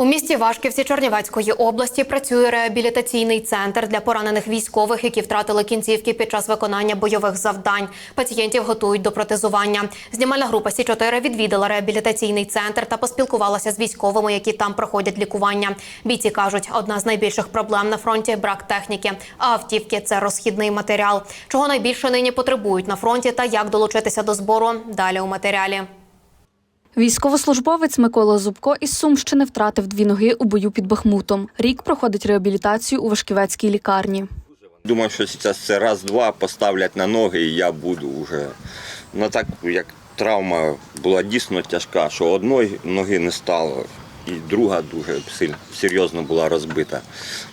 У місті Вашківці Чернівецької області працює реабілітаційний центр для поранених військових, які втратили кінцівки під час виконання бойових завдань. Пацієнтів готують до протезування. Знімальна група Сі 4 відвідала реабілітаційний центр та поспілкувалася з військовими, які там проходять лікування. Бійці кажуть, одна з найбільших проблем на фронті брак техніки. А автівки це розхідний матеріал. Чого найбільше нині потребують на фронті та як долучитися до збору далі у матеріалі. Військовослужбовець Микола Зубко із Сумщини втратив дві ноги у бою під Бахмутом. Рік проходить реабілітацію у Вашківецькій лікарні. Думав, що зараз це раз-два поставлять на ноги, і я буду вже. Ну так як травма була дійсно тяжка, що одної ноги не стало, і друга дуже серйозно була розбита,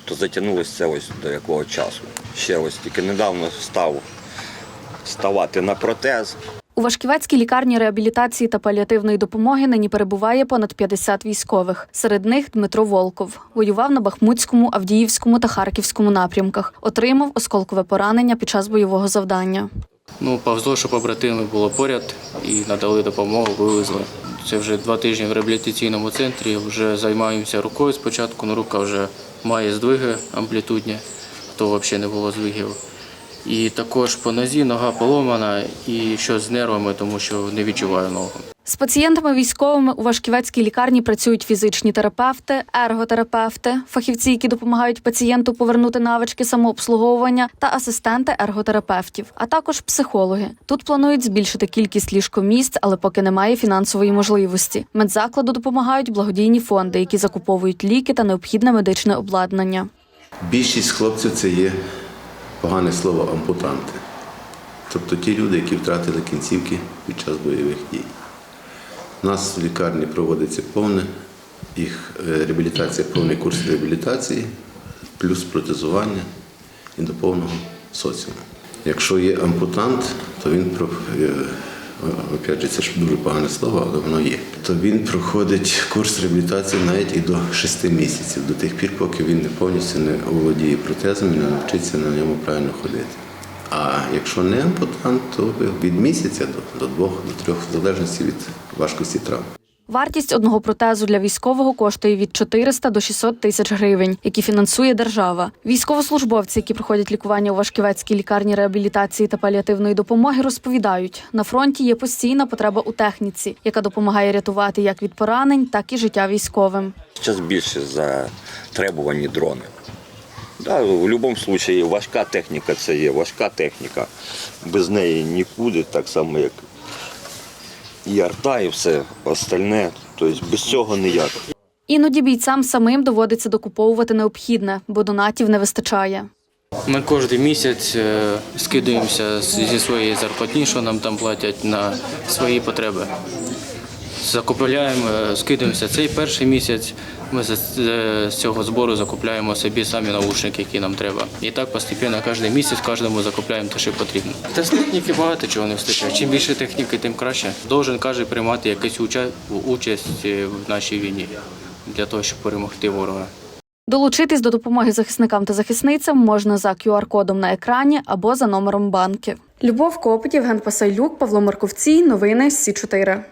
то затягнулося це ось до якого часу. Ще ось тільки недавно став ставати на протез. У Вашківецькій лікарні реабілітації та паліативної допомоги нині перебуває понад 50 військових. Серед них Дмитро Волков воював на Бахмутському, Авдіївському та Харківському напрямках. Отримав осколкове поранення під час бойового завдання. Ну, повезло, що побратими було поряд і надали допомогу, вивезли. Це вже два тижні в реабілітаційному центрі. Вже займаємося рукою спочатку. Ну, рука вже має здвиги амплітудні, то взагалі не було здвигів. І також по нозі нога поломана і що з нервами, тому що не відчуваю ногу. З пацієнтами військовими у Вашківецькій лікарні працюють фізичні терапевти, ерготерапевти, фахівці, які допомагають пацієнту повернути навички самообслуговування та асистенти ерготерапевтів, а також психологи. Тут планують збільшити кількість ліжкомісць, але поки немає фінансової можливості. Медзакладу допомагають благодійні фонди, які закуповують ліки та необхідне медичне обладнання. Більшість хлопців це є погане слово ампутанти. Тобто ті люди, які втратили кінцівки під час бойових дій. У нас в лікарні проводиться повне їх е, реабілітація, повний курс реабілітації, плюс протезування і до повного соціуму. Якщо є ампутант, то він е, опять же, це ж дуже погане слово, але воно є. То він проходить курс реабілітації навіть і до 6 місяців, до тих пір, поки він не повністю не оволодіє протезом і не навчиться на ньому правильно ходити. А якщо не ампутант, то від місяця до, до двох, до трьох, в залежності від важкості травм. Вартість одного протезу для військового коштує від 400 до 600 тисяч гривень, які фінансує держава. Військовослужбовці, які проходять лікування у Вашківецькій лікарні реабілітації та паліативної допомоги, розповідають, на фронті є постійна потреба у техніці, яка допомагає рятувати як від поранень, так і життя військовим. Зараз більше затребувані дрони. Да, в будь-якому випадку важка техніка це є, важка техніка. Без неї нікуди, так само як і арта, і все остальне. Тобто без цього ніяк. Іноді бійцям самим доводиться докуповувати необхідне, бо донатів не вистачає. Ми кожен місяць е, скидуємося зі своєї зарплатні, що нам там платять на свої потреби. Закупляємо, е, скидуємося цей перший місяць. Ми з з цього збору закупляємо собі самі наушники, які нам треба. І так постійно кожен місяць кожному закупляємо те, що потрібно. Та з техніки багато чого не вистачає. Чим більше техніки, тим краще. Должен кожен приймати якусь уча- участь е, в нашій війні для того, щоб перемогти ворога. Долучитись до допомоги захисникам та захисницям можна за QR-кодом на екрані або за номером банки. Любов Копит, Євген Пасайлюк, Павло Марковцій. Новини Сі 4